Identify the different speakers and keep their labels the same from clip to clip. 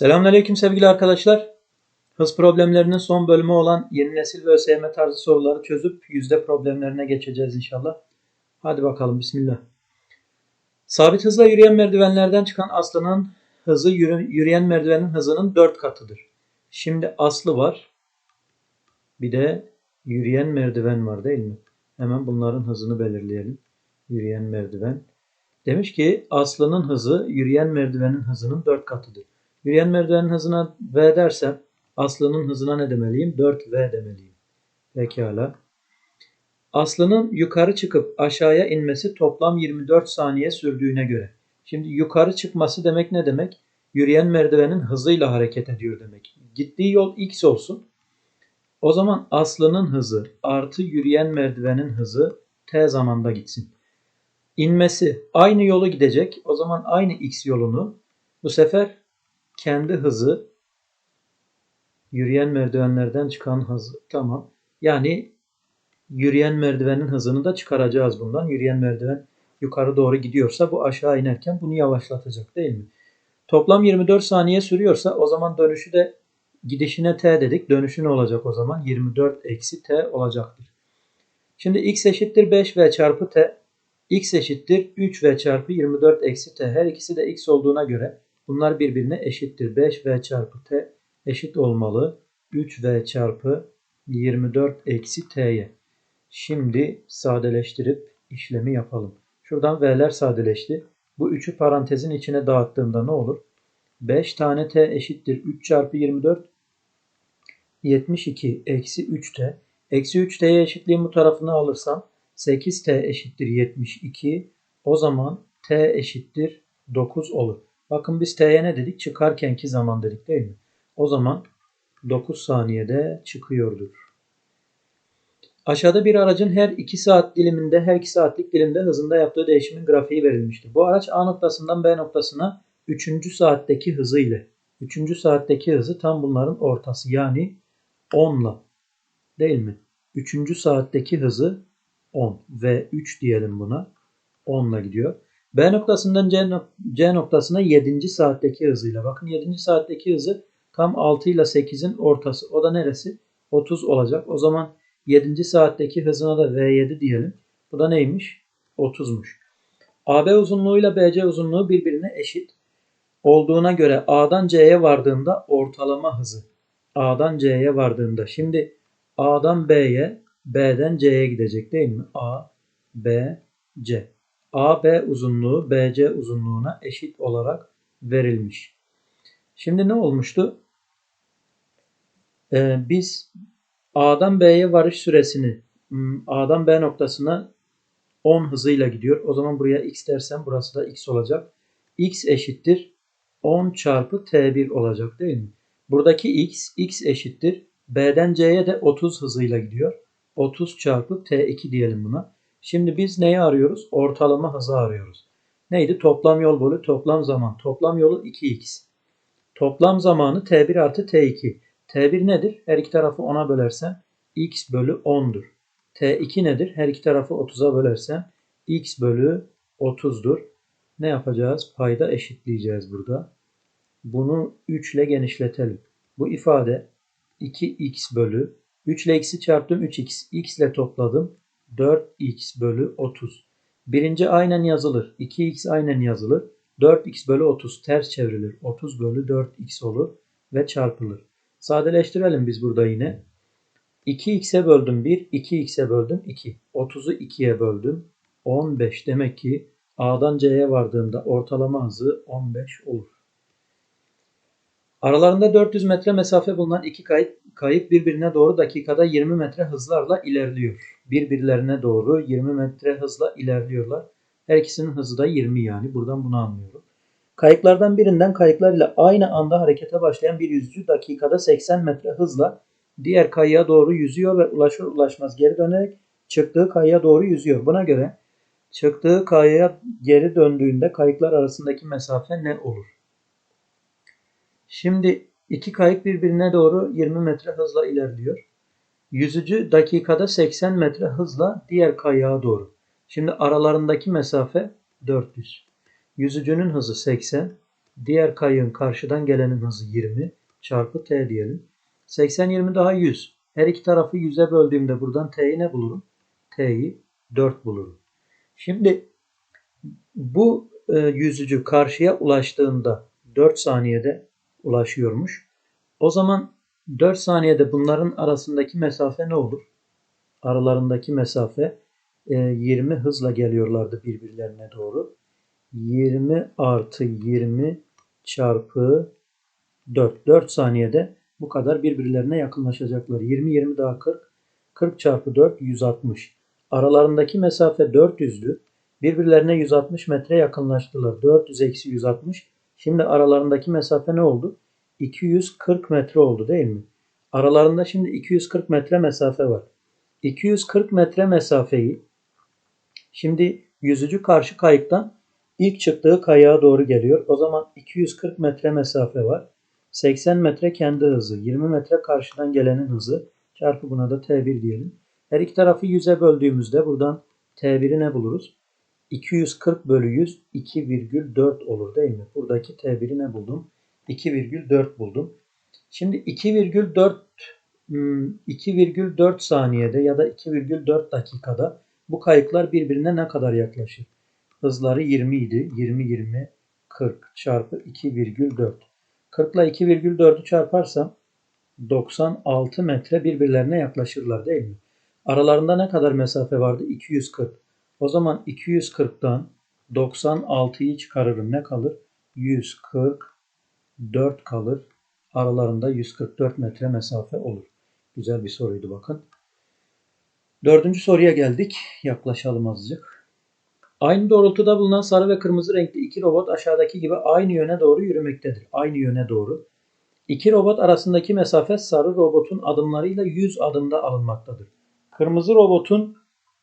Speaker 1: Selamünaleyküm sevgili arkadaşlar. Hız problemlerinin son bölümü olan yeni nesil ve ÖSYM tarzı soruları çözüp yüzde problemlerine geçeceğiz inşallah. Hadi bakalım bismillah. Sabit hızla yürüyen merdivenlerden çıkan Aslı'nın hızı yürü- yürüyen merdivenin hızının 4 katıdır. Şimdi Aslı var. Bir de yürüyen merdiven var değil mi? Hemen bunların hızını belirleyelim. Yürüyen merdiven. Demiş ki Aslı'nın hızı yürüyen merdivenin hızının 4 katıdır. Yürüyen merdivenin hızına V dersem Aslı'nın hızına ne demeliyim? 4V demeliyim. Pekala. Aslı'nın yukarı çıkıp aşağıya inmesi toplam 24 saniye sürdüğüne göre. Şimdi yukarı çıkması demek ne demek? Yürüyen merdivenin hızıyla hareket ediyor demek. Gittiği yol x olsun. O zaman Aslı'nın hızı artı yürüyen merdivenin hızı t zamanda gitsin. İnmesi aynı yolu gidecek. O zaman aynı x yolunu bu sefer kendi hızı yürüyen merdivenlerden çıkan hızı tamam. Yani yürüyen merdivenin hızını da çıkaracağız bundan. Yürüyen merdiven yukarı doğru gidiyorsa bu aşağı inerken bunu yavaşlatacak değil mi? Toplam 24 saniye sürüyorsa o zaman dönüşü de gidişine t dedik. Dönüşü ne olacak o zaman? 24 eksi t olacaktır. Şimdi x eşittir 5v çarpı t. x eşittir 3v çarpı 24 eksi t. Her ikisi de x olduğuna göre bunlar birbirine eşittir. 5v çarpı t eşit olmalı. 3v çarpı 24 eksi t'ye. Şimdi sadeleştirip işlemi yapalım. Şuradan v'ler sadeleşti. Bu 3'ü parantezin içine dağıttığımda ne olur? 5 tane t eşittir 3 çarpı 24 72 eksi 3t. Eksi 3t'ye eşitliğin bu tarafını alırsam 8t eşittir 72. O zaman t eşittir 9 olur. Bakın biz t'ye ne dedik? Çıkarkenki zaman dedik değil mi? O zaman 9 saniyede çıkıyordur. Aşağıda bir aracın her 2 saat diliminde, her 2 saatlik dilimde hızında yaptığı değişimin grafiği verilmiştir. Bu araç A noktasından B noktasına 3. saatteki hızı ile 3. saatteki hızı tam bunların ortası yani 10'la değil mi? 3. saatteki hızı 10 ve 3 diyelim buna. 10'la gidiyor. B noktasından C, nok- C noktasına 7. saatteki hızıyla. Bakın 7. saatteki hızı tam 6 ile 8'in ortası. O da neresi? 30 olacak. O zaman 7. saatteki hızına da V7 diyelim. Bu da neymiş? 30'muş. AB uzunluğuyla BC uzunluğu birbirine eşit olduğuna göre A'dan C'ye vardığında ortalama hızı. A'dan C'ye vardığında. Şimdi A'dan B'ye, B'den C'ye gidecek değil mi? A, B, C. AB uzunluğu BC uzunluğuna eşit olarak verilmiş. Şimdi ne olmuştu? Ee, biz A'dan B'ye varış süresini hmm, A'dan B noktasına 10 hızıyla gidiyor. O zaman buraya x dersem burası da x olacak. x eşittir 10 çarpı t1 olacak değil mi? Buradaki x, x eşittir. B'den C'ye de 30 hızıyla gidiyor. 30 çarpı t2 diyelim buna. Şimdi biz neyi arıyoruz? Ortalama hızı arıyoruz. Neydi? Toplam yol bölü toplam zaman. Toplam yolu 2x. Toplam zamanı t1 artı t2. t1 nedir? Her iki tarafı 10'a bölersem x bölü 10'dur. t2 nedir? Her iki tarafı 30'a bölersem x bölü 30'dur. Ne yapacağız? Payda eşitleyeceğiz burada. Bunu 3 ile genişletelim. Bu ifade 2x bölü 3 ile x'i çarptım 3x. x ile topladım 4x bölü 30. Birinci aynen yazılır. 2x aynen yazılır. 4x bölü 30 ters çevrilir. 30 bölü 4x olur ve çarpılır. Sadeleştirelim biz burada yine. 2x'e böldüm 1, 2x'e böldüm 2. 30'u 2'ye böldüm. 15 demek ki A'dan C'ye vardığında ortalama hızı 15 olur. Aralarında 400 metre mesafe bulunan iki kayıp, kayıp birbirine doğru dakikada 20 metre hızlarla ilerliyor. Birbirlerine doğru 20 metre hızla ilerliyorlar. Her ikisinin hızı da 20 yani. Buradan bunu anlıyorum. Kayıklardan birinden kayıklar ile aynı anda harekete başlayan bir yüzücü dakikada 80 metre hızla diğer kayığa doğru yüzüyor ve ulaşır ulaşmaz geri dönerek çıktığı kayığa doğru yüzüyor. Buna göre çıktığı kayığa geri döndüğünde kayıklar arasındaki mesafe ne olur? Şimdi iki kayık birbirine doğru 20 metre hızla ilerliyor. Yüzücü dakikada 80 metre hızla diğer kayığa doğru. Şimdi aralarındaki mesafe 400. Yüzücünün hızı 80. Diğer kayığın karşıdan gelenin hızı 20 çarpı t diyelim. 80 20 daha 100. Her iki tarafı 100'e böldüğümde buradan t'yi ne bulurum? T'yi 4 bulurum. Şimdi bu e, yüzücü karşıya ulaştığında 4 saniyede ulaşıyormuş. O zaman 4 saniyede bunların arasındaki mesafe ne olur? Aralarındaki mesafe e, 20 hızla geliyorlardı birbirlerine doğru. 20 artı 20 çarpı 4. 4 saniyede bu kadar birbirlerine yakınlaşacaklar. 20 20 daha 40. 40 çarpı 4 160. Aralarındaki mesafe 400'dü. Birbirlerine 160 metre yakınlaştılar. 400 eksi 160. Şimdi aralarındaki mesafe ne oldu? 240 metre oldu değil mi? Aralarında şimdi 240 metre mesafe var. 240 metre mesafeyi şimdi yüzücü karşı kayıktan ilk çıktığı kayağa doğru geliyor. O zaman 240 metre mesafe var. 80 metre kendi hızı, 20 metre karşıdan gelenin hızı çarpı buna da T1 diyelim. Her iki tarafı 100'e böldüğümüzde buradan T1'i ne buluruz? 240 bölü 100 2,4 olur değil mi? Buradaki T1'i ne buldum? 2,4 buldum. Şimdi 2,4 2,4 hmm, saniyede ya da 2,4 dakikada bu kayıklar birbirine ne kadar yaklaşır? Hızları 20 idi. 20 20 40 çarpı 2,4. 40 ile 2,4'ü çarparsam 96 metre birbirlerine yaklaşırlar değil mi? Aralarında ne kadar mesafe vardı? 240. O zaman 240'tan 96'yı çıkarırım. Ne kalır? 144 kalır. Aralarında 144 metre mesafe olur. Güzel bir soruydu bakın. Dördüncü soruya geldik. Yaklaşalım azıcık. Aynı doğrultuda bulunan sarı ve kırmızı renkli iki robot aşağıdaki gibi aynı yöne doğru yürümektedir. Aynı yöne doğru. İki robot arasındaki mesafe sarı robotun adımlarıyla 100 adımda alınmaktadır. Kırmızı robotun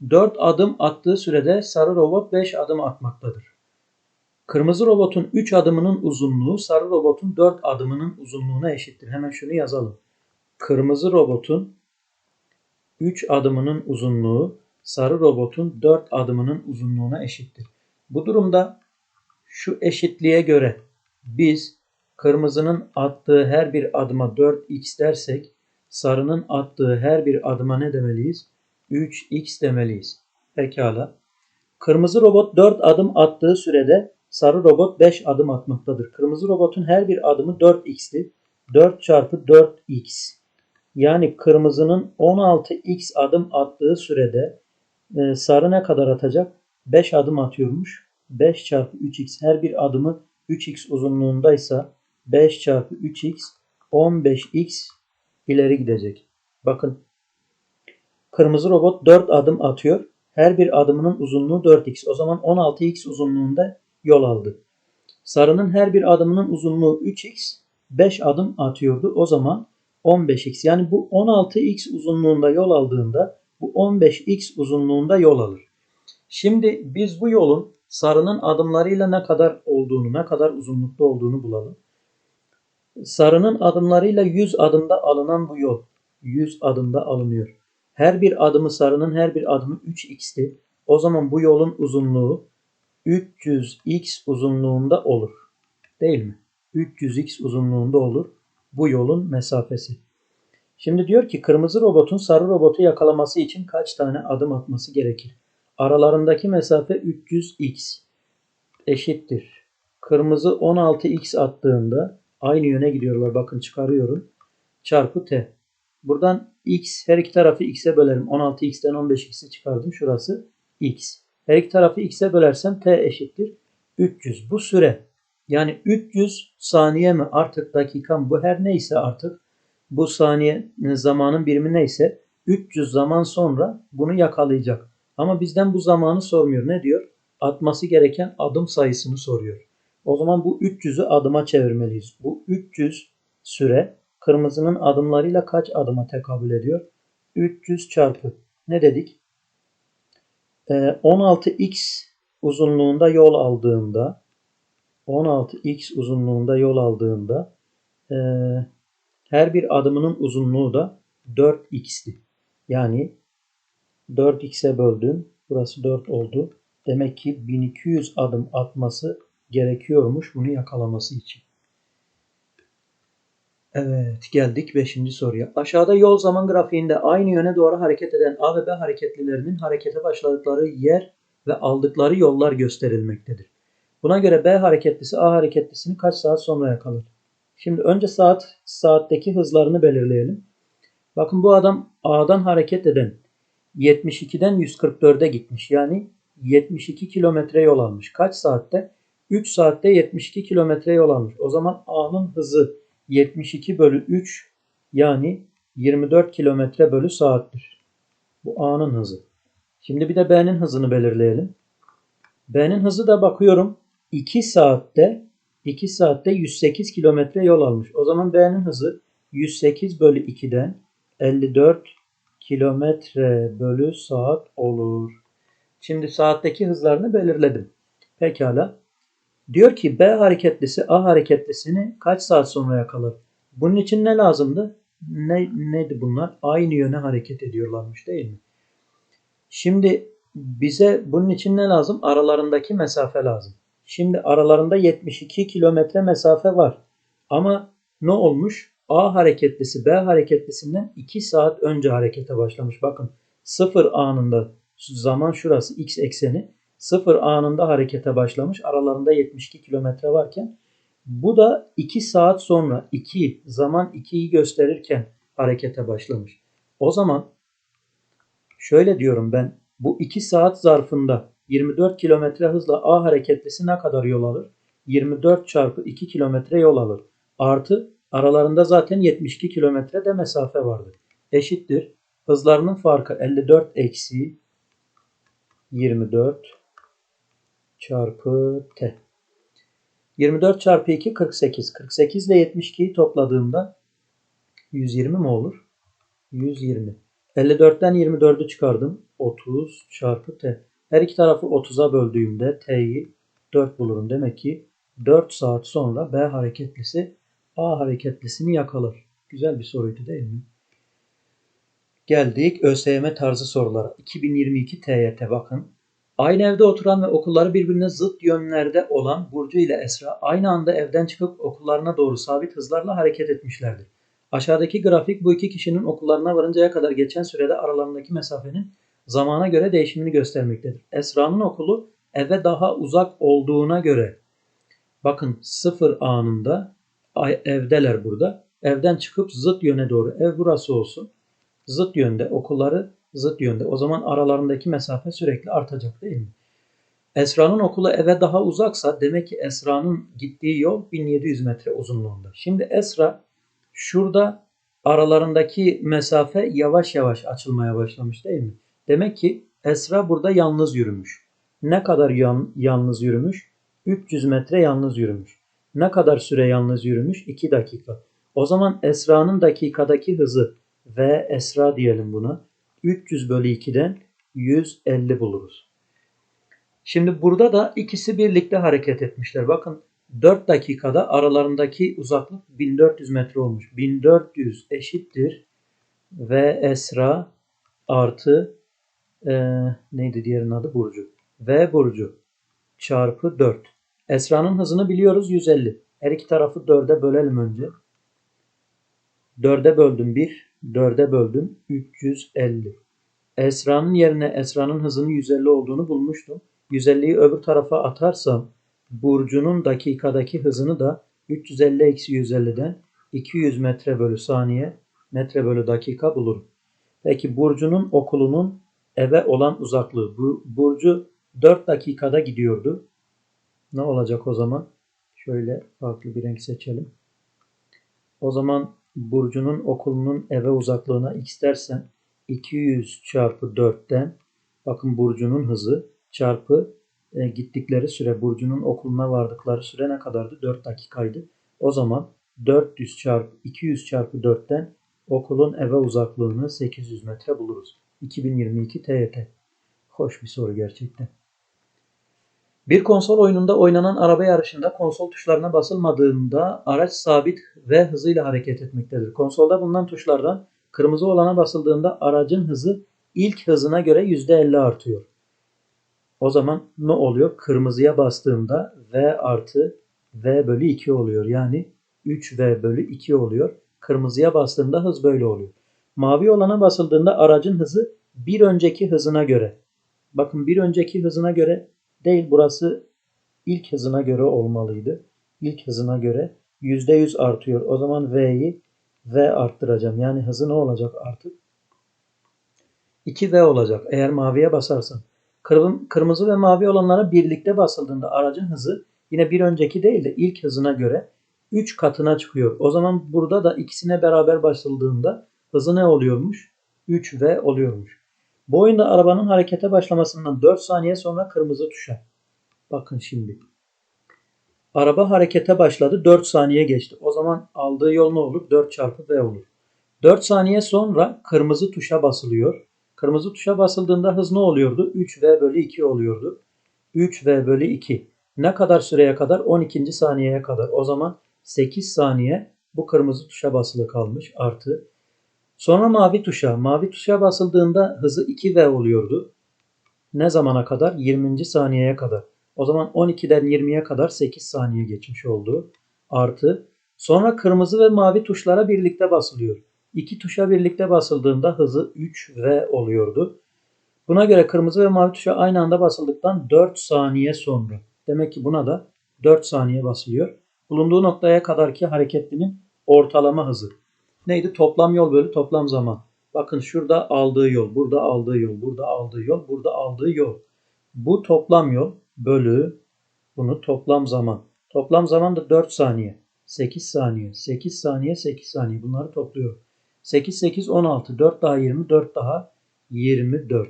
Speaker 1: 4 adım attığı sürede sarı robot 5 adım atmaktadır. Kırmızı robotun 3 adımının uzunluğu sarı robotun 4 adımının uzunluğuna eşittir. Hemen şunu yazalım. Kırmızı robotun 3 adımının uzunluğu sarı robotun 4 adımının uzunluğuna eşittir. Bu durumda şu eşitliğe göre biz kırmızının attığı her bir adıma 4x dersek sarının attığı her bir adıma ne demeliyiz? 3x demeliyiz. Pekala. Kırmızı robot 4 adım attığı sürede sarı robot 5 adım atmaktadır. Kırmızı robotun her bir adımı 4x'ti. 4 çarpı 4x. Yani kırmızının 16x adım attığı sürede e, sarı ne kadar atacak? 5 adım atıyormuş. 5 çarpı 3x her bir adımı 3x uzunluğundaysa 5 çarpı 3x 15x ileri gidecek. Bakın kırmızı robot 4 adım atıyor. Her bir adımının uzunluğu 4x. O zaman 16x uzunluğunda yol aldı. Sarının her bir adımının uzunluğu 3x. 5 adım atıyordu. O zaman 15x. Yani bu 16x uzunluğunda yol aldığında bu 15x uzunluğunda yol alır. Şimdi biz bu yolun sarının adımlarıyla ne kadar olduğunu, ne kadar uzunlukta olduğunu bulalım. Sarının adımlarıyla 100 adımda alınan bu yol 100 adımda alınıyor. Her bir adımı sarının her bir adımı 3x'ti. O zaman bu yolun uzunluğu 300x uzunluğunda olur. Değil mi? 300x uzunluğunda olur bu yolun mesafesi. Şimdi diyor ki kırmızı robotun sarı robotu yakalaması için kaç tane adım atması gerekir? Aralarındaki mesafe 300x eşittir. Kırmızı 16x attığında aynı yöne gidiyorlar. Bakın çıkarıyorum. Çarpı t. Buradan x her iki tarafı x'e bölerim. 16x'ten 15x'i çıkardım. Şurası x. Her iki tarafı x'e bölersem t eşittir 300. Bu süre yani 300 saniye mi artık dakika mı bu her neyse artık bu saniye zamanın birimi neyse 300 zaman sonra bunu yakalayacak. Ama bizden bu zamanı sormuyor. Ne diyor? Atması gereken adım sayısını soruyor. O zaman bu 300'ü adıma çevirmeliyiz. Bu 300 süre kırmızının adımlarıyla kaç adıma tekabül ediyor? 300 çarpı ne dedik? Ee, 16x uzunluğunda yol aldığında 16x uzunluğunda yol aldığında e, her bir adımının uzunluğu da 4x'ti. Yani 4x'e böldüm. Burası 4 oldu. Demek ki 1200 adım atması gerekiyormuş bunu yakalaması için. Evet geldik 5. soruya. Aşağıda yol zaman grafiğinde aynı yöne doğru hareket eden A ve B hareketlilerinin harekete başladıkları yer ve aldıkları yollar gösterilmektedir. Buna göre B hareketlisi A hareketlisini kaç saat sonra yakalar? Şimdi önce saat saatteki hızlarını belirleyelim. Bakın bu adam A'dan hareket eden 72'den 144'e gitmiş. Yani 72 kilometre yol almış. Kaç saatte? 3 saatte 72 kilometre yol almış. O zaman A'nın hızı 72 bölü 3 yani 24 kilometre bölü saattir. Bu A'nın hızı. Şimdi bir de B'nin hızını belirleyelim. B'nin hızı da bakıyorum 2 saatte 2 saatte 108 kilometre yol almış. O zaman B'nin hızı 108 bölü 2'den 54 kilometre bölü saat olur. Şimdi saatteki hızlarını belirledim. Pekala. Diyor ki B hareketlisi A hareketlisini kaç saat sonra yakalar? Bunun için ne lazımdı? Ne, neydi bunlar? Aynı yöne hareket ediyorlarmış değil mi? Şimdi bize bunun için ne lazım? Aralarındaki mesafe lazım. Şimdi aralarında 72 kilometre mesafe var. Ama ne olmuş? A hareketlisi B hareketlisinden 2 saat önce harekete başlamış. Bakın 0 anında zaman şurası x ekseni 0 anında harekete başlamış. Aralarında 72 kilometre varken bu da 2 saat sonra 2 zaman 2'yi gösterirken harekete başlamış. O zaman şöyle diyorum ben bu 2 saat zarfında 24 kilometre hızla A hareketlisi ne kadar yol alır? 24 çarpı 2 kilometre yol alır. Artı aralarında zaten 72 kilometre de mesafe vardır. Eşittir. Hızlarının farkı 54 eksi 24 çarpı t. 24 çarpı 2 48. 48 ile 72'yi topladığımda 120 mi olur? 120. 54'ten 24'ü çıkardım. 30 çarpı t. Her iki tarafı 30'a böldüğümde t'yi 4 bulurum. Demek ki 4 saat sonra B hareketlisi A hareketlisini yakalar. Güzel bir soruydu değil mi? Geldik ÖSYM tarzı sorulara. 2022 TYT bakın. Aynı evde oturan ve okulları birbirine zıt yönlerde olan Burcu ile Esra aynı anda evden çıkıp okullarına doğru sabit hızlarla hareket etmişlerdir. Aşağıdaki grafik bu iki kişinin okullarına varıncaya kadar geçen sürede aralarındaki mesafenin zamana göre değişimini göstermektedir. Esra'nın okulu eve daha uzak olduğuna göre bakın sıfır anında evdeler burada. Evden çıkıp zıt yöne doğru ev burası olsun. Zıt yönde okulları zıt yönde. O zaman aralarındaki mesafe sürekli artacak değil mi? Esra'nın okulu eve daha uzaksa demek ki Esra'nın gittiği yol 1700 metre uzunluğunda. Şimdi Esra şurada aralarındaki mesafe yavaş yavaş açılmaya başlamış değil mi? Demek ki Esra burada yalnız yürümüş. Ne kadar yan, yalnız yürümüş? 300 metre yalnız yürümüş. Ne kadar süre yalnız yürümüş? 2 dakika. O zaman Esra'nın dakikadaki hızı ve Esra diyelim buna. 300 bölü 2'den 150 buluruz. Şimdi burada da ikisi birlikte hareket etmişler. Bakın 4 dakikada aralarındaki uzaklık 1400 metre olmuş. 1400 eşittir ve Esra artı e, neydi diğerinin adı Burcu. V Burcu çarpı 4. Esra'nın hızını biliyoruz 150. Her iki tarafı 4'e bölelim önce. 4'e böldüm 1. 4'e böldüm 350. Esra'nın yerine Esra'nın hızının 150 olduğunu bulmuştum. 150'yi öbür tarafa atarsam Burcu'nun dakikadaki hızını da 350 eksi 150'den 200 metre bölü saniye metre bölü dakika bulurum. Peki Burcu'nun okulunun eve olan uzaklığı. Bu Burcu 4 dakikada gidiyordu. Ne olacak o zaman? Şöyle farklı bir renk seçelim. O zaman Burcu'nun okulunun eve uzaklığına x dersen 200 çarpı 4'ten bakın Burcu'nun hızı çarpı e, gittikleri süre Burcu'nun okuluna vardıkları süre ne kadardı? 4 dakikaydı. O zaman 400 çarpı 200 çarpı 4'ten okulun eve uzaklığını 800 metre buluruz. 2022 TYT. Hoş bir soru gerçekten. Bir konsol oyununda oynanan araba yarışında konsol tuşlarına basılmadığında araç sabit ve hızıyla hareket etmektedir. Konsolda bulunan tuşlardan kırmızı olana basıldığında aracın hızı ilk hızına göre %50 artıyor. O zaman ne oluyor? Kırmızıya bastığımda V artı V bölü 2 oluyor. Yani 3V bölü 2 oluyor. Kırmızıya bastığımda hız böyle oluyor. Mavi olana basıldığında aracın hızı bir önceki hızına göre. Bakın bir önceki hızına göre değil burası ilk hızına göre olmalıydı. İlk hızına göre %100 artıyor. O zaman V'yi V arttıracağım. Yani hızı ne olacak artık? 2V olacak eğer maviye basarsan. Kırm- Kırmızı ve mavi olanlara birlikte basıldığında aracın hızı yine bir önceki değil de ilk hızına göre 3 katına çıkıyor. O zaman burada da ikisine beraber basıldığında hızı ne oluyormuş? 3V oluyormuş. Bu arabanın harekete başlamasından 4 saniye sonra kırmızı tuşa. Bakın şimdi. Araba harekete başladı. 4 saniye geçti. O zaman aldığı yol ne olur? 4 çarpı V olur. 4 saniye sonra kırmızı tuşa basılıyor. Kırmızı tuşa basıldığında hız ne oluyordu? 3V bölü 2 oluyordu. 3V bölü 2. Ne kadar süreye kadar? 12. saniyeye kadar. O zaman 8 saniye bu kırmızı tuşa basılı kalmış. Artı. Sonra mavi tuşa. Mavi tuşa basıldığında hızı 2V oluyordu. Ne zamana kadar? 20. saniyeye kadar. O zaman 12'den 20'ye kadar 8 saniye geçmiş oldu. Artı. Sonra kırmızı ve mavi tuşlara birlikte basılıyor. İki tuşa birlikte basıldığında hızı 3V oluyordu. Buna göre kırmızı ve mavi tuşa aynı anda basıldıktan 4 saniye sonra. Demek ki buna da 4 saniye basılıyor. Bulunduğu noktaya kadarki hareketlinin ortalama hızı. Neydi? Toplam yol bölü toplam zaman. Bakın şurada aldığı yol, burada aldığı yol, burada aldığı yol, burada aldığı yol. Bu toplam yol bölü bunu toplam zaman. Toplam zaman da 4 saniye. 8 saniye, 8 saniye, 8 saniye. Bunları topluyorum. 8, 8, 16. 4 daha 20, 4 daha 24.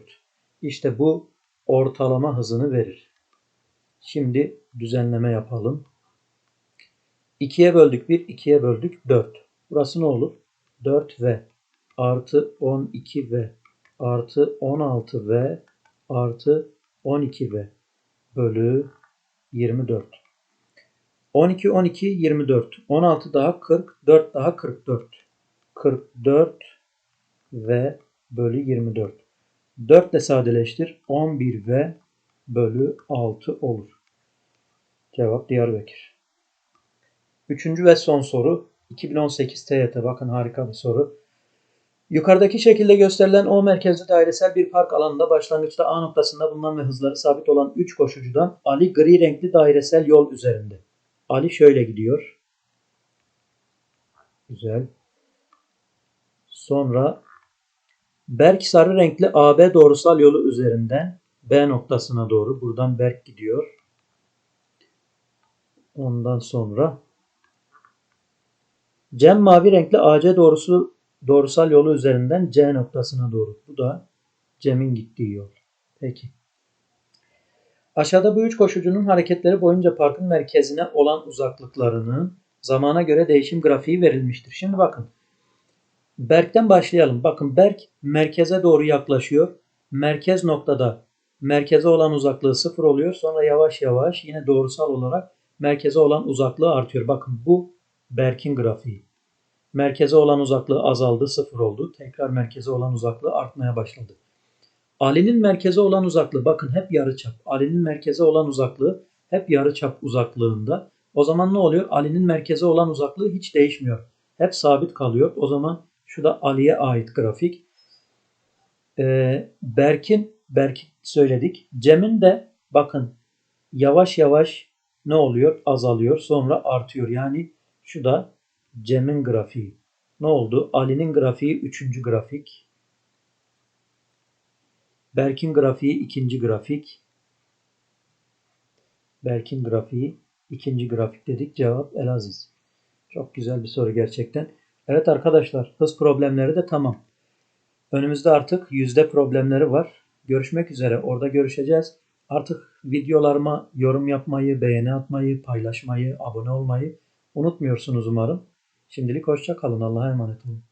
Speaker 1: İşte bu ortalama hızını verir. Şimdi düzenleme yapalım. 2'ye böldük 1, 2'ye böldük 4. Burası ne olur? 4V artı 12V artı 16V artı 12V bölü 24. 12, 12, 24. 16 daha 40, 4 daha 44. 44 V bölü 24. 4 de sadeleştir. 11 V bölü 6 olur. Cevap Diyarbakır. Üçüncü ve son soru. 2018 TYT. Bakın harika bir soru. Yukarıdaki şekilde gösterilen O merkezli dairesel bir park alanında başlangıçta A noktasında bulunan ve hızları sabit olan 3 koşucudan Ali gri renkli dairesel yol üzerinde. Ali şöyle gidiyor. Güzel. Sonra Berk sarı renkli AB doğrusal yolu üzerinden B noktasına doğru. Buradan Berk gidiyor. Ondan sonra Cem mavi renkli AC doğrusu doğrusal yolu üzerinden C noktasına doğru. Bu da Cem'in gittiği yol. Peki. Aşağıda bu üç koşucunun hareketleri boyunca parkın merkezine olan uzaklıklarının zamana göre değişim grafiği verilmiştir. Şimdi bakın. Berk'ten başlayalım. Bakın Berk merkeze doğru yaklaşıyor. Merkez noktada merkeze olan uzaklığı sıfır oluyor. Sonra yavaş yavaş yine doğrusal olarak merkeze olan uzaklığı artıyor. Bakın bu Berk'in grafiği. Merkeze olan uzaklığı azaldı, sıfır oldu. Tekrar merkeze olan uzaklığı artmaya başladı. Ali'nin merkeze olan uzaklığı bakın hep yarıçap. Ali'nin merkeze olan uzaklığı hep yarıçap uzaklığında. O zaman ne oluyor? Ali'nin merkeze olan uzaklığı hiç değişmiyor. Hep sabit kalıyor. O zaman şu da Ali'ye ait grafik. Ee, Berk'in Berk söyledik. Cem'in de bakın yavaş yavaş ne oluyor? Azalıyor. Sonra artıyor. Yani şu da Cem'in grafiği. Ne oldu? Ali'nin grafiği üçüncü grafik. Berk'in grafiği ikinci grafik. Berk'in grafiği ikinci grafik dedik. Cevap Elaziz. Çok güzel bir soru gerçekten. Evet arkadaşlar hız problemleri de tamam. Önümüzde artık yüzde problemleri var. Görüşmek üzere. Orada görüşeceğiz. Artık videolarıma yorum yapmayı, beğeni atmayı, paylaşmayı, abone olmayı unutmuyorsunuz umarım. Şimdilik hoşça kalın. Allah'a emanet olun.